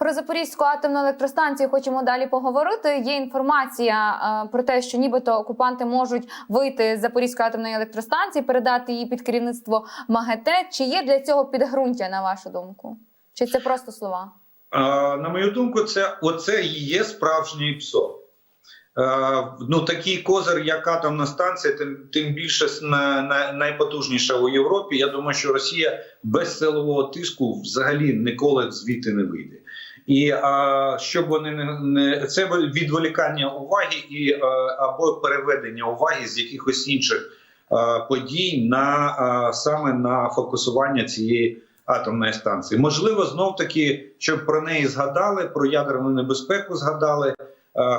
Про Запорізьку атомну електростанцію хочемо далі поговорити. Є інформація е, про те, що нібито окупанти можуть вийти з Запорізької атомної електростанції, передати її під керівництво МАГАТЕ. Чи є для цього підґрунтя, на вашу думку? Чи це просто слова? На мою думку, це оце і є справжній ПСО. Е, Ну, такий козир, як атомна станція, тим, тим більше на, на, найпотужніша у Європі. Я думаю, що Росія без силового тиску взагалі ніколи звідти не вийде. І а, щоб вони не, не це відволікання уваги і а, або переведення уваги з якихось інших а, подій на а, саме на фокусування цієї атомної станції. Можливо, знов таки, щоб про неї згадали, про ядерну небезпеку згадали, е,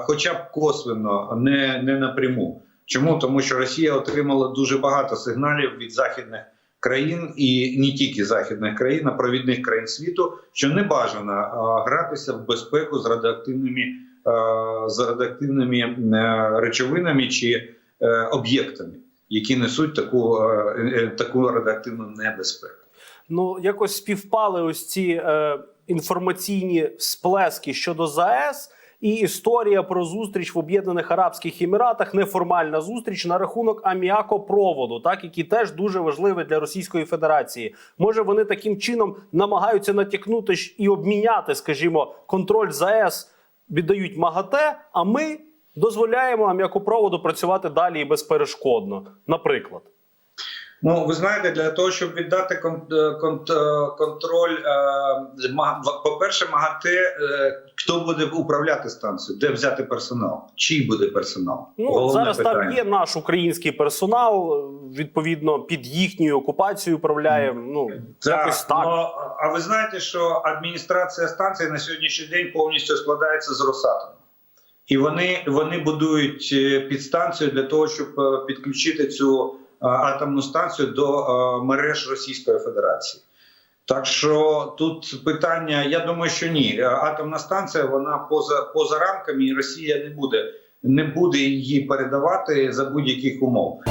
хоча б косвенно, не, не напряму. Чому? Тому що Росія отримала дуже багато сигналів від західних країн і не тільки західних країн, а провідних країн світу, що не бажано гратися в безпеку з радіоактивними, з радіоактивними е, речовинами чи е, об'єктами, які несуть таку, е, таку радіоактивну небезпеку. Ну, якось співпали ось ці е, інформаційні сплески щодо ЗАЕС і історія про зустріч в Об'єднаних Арабських Еміратах, неформальна зустріч на рахунок аміакопроводу, так який теж дуже важливий для Російської Федерації. Може, вони таким чином намагаються натякнути і обміняти, скажімо, контроль ЗАЕС віддають МАГАТЕ, а ми дозволяємо аміакопроводу працювати далі і безперешкодно, наприклад. Ну, ви знаєте, для того, щоб віддати е, е, контроль, е, по-перше, МАГАТЕ, е, хто буде управляти станцією, де взяти персонал, чий буде персонал? Ну Головне зараз питання. там є наш український персонал, відповідно під їхньою окупацією управляє. Ну якось так. Ну, а ви знаєте, що адміністрація станції на сьогоднішній день повністю складається з Росатому. І вони, вони будують підстанцію для того, щоб підключити цю атомну станцію до е, мереж Російської Федерації. Так що тут питання, я думаю, що ні. Е, Атомна станція вона поза поза рамками, і Росія не буде, не буде її передавати за будь-яких умов.